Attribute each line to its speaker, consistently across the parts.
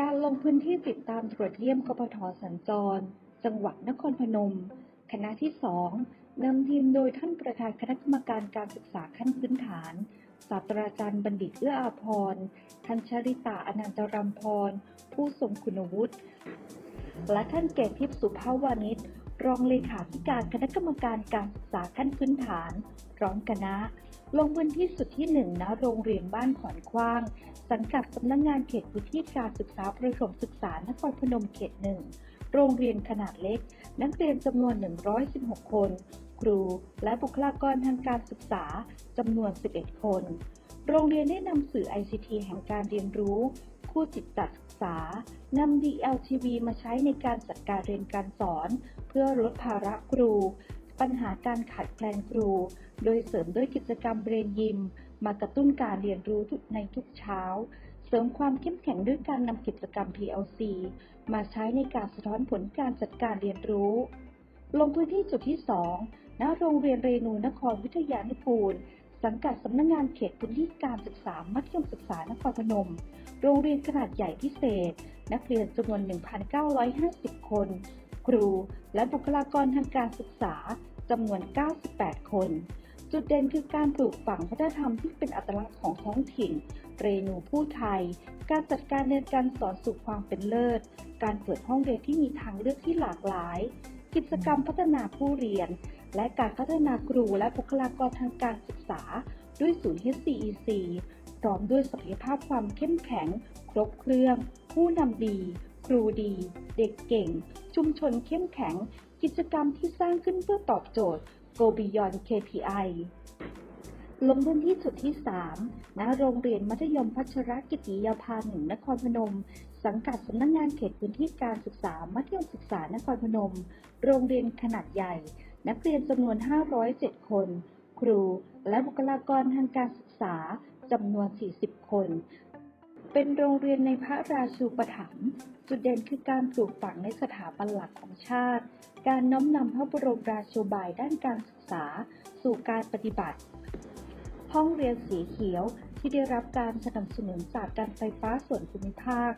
Speaker 1: การลงพื้นที่ติดตามตรวจเยี่ยมกปทสัญจร จังหวัดนครพนม คณะที่สองนำทีมโดยท่านประธานคณะกรรมการการศึกษาขั้นพื้นฐาน ศาสตราจารย์บัณฑิตเอื้ออาภรณ์ท่านชริตาอนันตรัมพร ผู้ทรงคุณวุฒิ และท่านเกตทิพย์สุภาวานิช รองเลขาธิการคณะกรรมการการศึกษาขั้นพื้นฐานพร้อมคณะ ลงพื้นที่สุดที่หนึ่งณโรงเรียนบ้านขอนคว้าง สังกัดสำนักงงานเขตพื้นที่การศึกษาประถมศึกษานครพนมเขตหนึ่งโรงเรียนขนาดเล็ก นักเรียนจำนวน 116 คน ครูและบุคลากรทางการศึกษาจำนวน 11 คน โรงเรียนได้นำสื่อ ICT แห่งการเรียนรู้คู่จิตตศึกษานำ DLTV มาใช้ในการจัดการเรียนการสอน พื่อลดภาระครู ปัญหาการขาดแคลนครู โดยเสริมด้วยกิจกรรมเรียนยิม มากระตุ้นการเรียนรู้ในทุกเช้า เสริมความเข้มแข็งด้วยการนำกิจกรรม PLC มาใช้ในการสะท้อนผลการจัดการเรียนรู้ ลงพื้นที่จุดที่ 2 ณ โรงเรียนเรนูนครวิทยานุกูลสังกัดสำนักงงานเขตพื้นที่การศึกษา มัธยมศึกษานครพนม โรงเรียนขนาดใหญ่พิเศษ นักเรียนจำนวน 1,950 คน ครู และบุคลากรทางการศึกษาจำนวน 98 คน จุดเด่นคือการปลูกฝังวัฒนธรรมที่เป็นอัตลักษณ์ของท้องถิ่น เรนูผู้ไทย การจัดการเรียนการสอนสู่ความเป็นเลิศ การเปิดห้องเรียนที่มีทางเลือกที่หลากหลาย กิจกรรมพัฒนาผู้เรียน และการพัฒนาครูและบุคลากรทางการศึกษา ด้วยศูนย์ HCEC พร้อมด้วยศักยภาพความเข้มแข็ง ครบเครื่อง ผู้นำดี ครูดี เด็กเก่ง ชุมชนเข้มแข็ง กิจกรรมที่สร้างขึ้นเพื่อตอบโจทย์ Go Beyond KPI ลงพื้นที่จุดที่ 3 ณ โรงเรียนมัธยมพัชรกิติยาภาหนึ่งนครพนม สังกัดสำนักงงานเขตพื้นที่การศึกษา มัธยมศึกษานครพนม โรงเรียนขนาดใหญ่ นักเรียนจำนวน 507 คน ครู และบุคลากรทางการศึกษาจำนวน 40 คน เป็นโรงเรียนในพระราชูปถัมภ์จุดเด่นคือการปลูกฝังในสถาบันหลักของชาติ การน้อมนำพระบรมราโชบายด้านการศึกษา สู่การปฏิบัติ ห้องเรียนสีเขียวที่ได้รับการสนับสนุนจากการไฟฟ้าส่วนภูมิภาค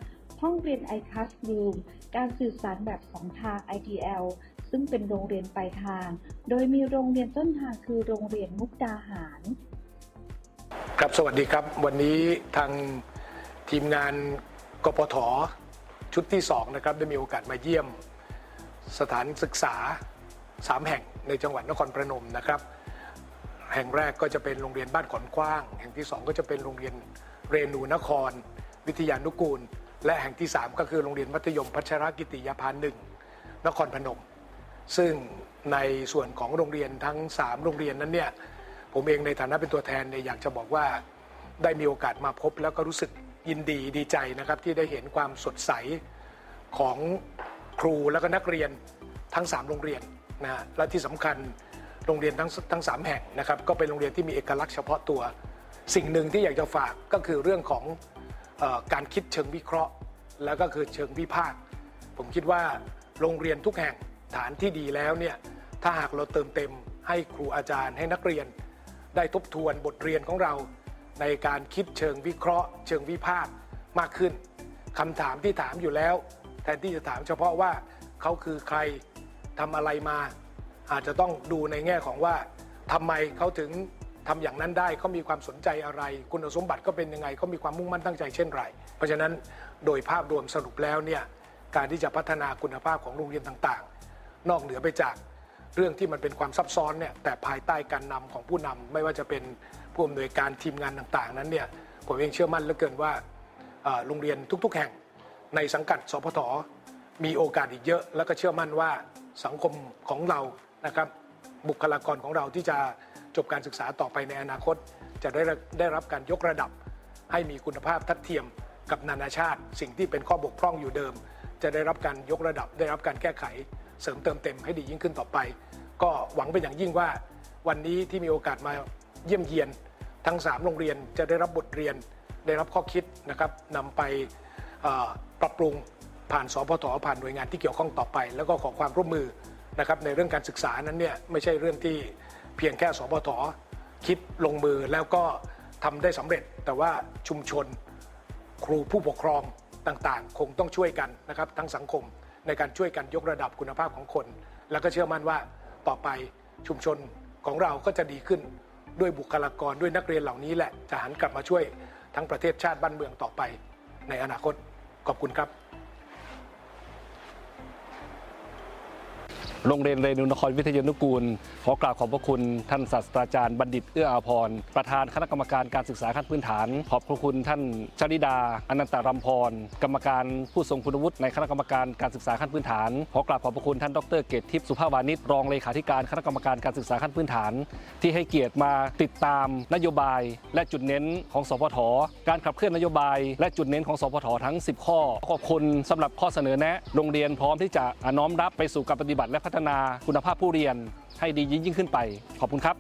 Speaker 1: ห้องเรียน iClass Room การสื่อสารแบบ2ทาง IDL ซึ่งเป็นโรงเรียนปลายทาง โดยมีโรงเรียนต้นทางคือโรงเรียนมุกดาหาร
Speaker 2: ครับสวัสดีครับ วันนี้ทาง ทีมงานกปทชุดที่2นะครับได้มีโอกาสมาเยี่ยมสถานศึกษา 3 แห่งในจังหวัดนครพนมนะครับ แห่งแรกก็จะเป็นโรงเรียนบ้านขอนกว้าง แห่งที่ 2 ก็จะเป็นโรงเรียนเรนูนคร วิทยานุกูล และแห่งที่ 3 ก็คือโรงเรียนมัธยมพัชรกิติยาภาหนึ่งนครพนม ซึ่งในส่วนของโรงเรียนทั้ง 3 โรงเรียนนั้นเนี่ยผมเองในฐานะเป็นตัวแทนเนี่ยอยากจะบอกว่าได้มีโอกาสมาพบแล้วก็รู้สึก ยินดีดีใจนะครับที่ได้เห็นความสดใสของครูแล้วก็นักเรียนทั้ง 3 โรงเรียนนะฮะและที่สำคัญโรงเรียนทั้งทั้งสามแห่งนะครับก็เป็นโรงเรียนที่มีเอกลักษณ์เฉพาะตัว สิ่งหนึ่งที่อยากจะฝากก็คือเรื่องของออการคิดเชิงวิเคราะห์ แล้วก็คือเชิงวิพากษ์ผมคิดว่าโรงเรียนทุกแห่งฐานที่ดีแล้วเนี่ยถ้าหากเราเติมเต็มให้ครูอาจารย์ให้นักเรียน ได้ทบทวนบทเรียนของเรา ในการคิดเชิงวิเคราะห์ เชิงวิพากษ์มากขึ้นคำถามที่ถามอยู่แล้ว แทนที่จะถามเฉพาะว่าเขาคือใครทำอะไรมา อาจจะต้องดูในแง่ของว่าทำไมเขาถึงทำอย่างนั้นได้เขามีความสนใจอะไร คุณสมบัติก็เป็นยังไงเขามีความมุ่งมั่นตั้งใจเช่นไร เพราะฉะนั้นโดยภาพรวมสรุปแล้วเนี่ยการที่จะพัฒนาคุณภาพของโรงเรียนต่างๆ นอกเหนือไปจากเรื่องที่มันเป็นความซับซ้อนเนี่ยแต่ภายใต้การนำของผู้นำไม่ว่าจะเป็น ผู้อำนวยการทีมงานต่างๆ นั้นเนี่ยผมเองเชื่อมั่นเหลือเกินว่าโรงเรียนทุก ๆ แห่งในสังกัดสพทมีโอกาสอีกเยอะ แล้วก็เชื่อมั่นว่าสังคมของเรานะครับบุคลากรของเราที่จะจบการศึกษาต่อไปในอนาคต จะได้ได้รับการยกระดับ ให้มีคุณภาพทัดเทียมกับนานาชาติ สิ่งที่เป็นข้อบกพร่องอยู่เดิม จะได้รับการยกระดับ ได้รับการแก้ไข เสริมเติมเต็มให้ดียิ่งขึ้นต่อไป ก็หวังเป็นอย่างยิ่งว่าวันนี้ที่มีโอกาสมาเยี่ยมเยียน ทั้ง 3 โรงเรียนจะได้รับบทเรียนได้รับข้อคิดนะครับนำไปปรับปรุงผ่านสพทผ่านหน่วยงานที่เกี่ยวข้องต่อไป แล้วก็ขอความร่วมมือนะครับในเรื่องการศึกษานั้นเนี่ยไม่ใช่เรื่องที่เพียงแค่สพทคิดลงมือแล้วก็ทำได้สำเร็จ แต่ว่าชุมชนครูผู้ปกครองต่างๆ คงต้องช่วยกันนะครับทั้งสังคมในการช่วยกันยกระดับคุณภาพของคน แล้วก็เชื่อมั่นว่าต่อไปชุมชนของเราก็จะดีขึ้น ด้วยบุคลากรด้วยนักเรียนเหล่านี้แหละจะหันกลับมาช่วยทั้งประเทศชาติบ้านเมืองต่อไปในอนาคตขอบคุณครับ
Speaker 3: โรงเรียนเรนูนครวิทยานุกูล ขอกราบขอบพระคุณท่านศาสตราจารย์บัณฑิตเอื้ออาภรณ์ประธานคณะกรรมการการศึกษาขั้นพื้นฐาน ขอบพระคุณท่านชลิดา อนันตรำพร กรรมการผู้ทรงคุณวุฒิในคณะกรรมการการศึกษาขั้นพื้นฐาน ขอกราบขอบพระคุณท่านดรเกตทิพย์สุภาวานิชรองเลขาธิการคณะกรรมการการศึกษาขั้นพื้นฐาน ที่ให้เกียรติมาติดตามนโยบาย และจุดเน้นของสพทการขับเคลื่อนนโยบาย และจุดเน้นของสพททั้ง 10 ข้อ ขอบคุณสำหรับข้อเสนอแนะ โรงเรียนพร้อมที่จะน้อมรับไปสู่การปฏิบัติและพัฒนาคุณภาพผู้เรียนให้ดียิ่งขึ้นไป ขอบคุณครับ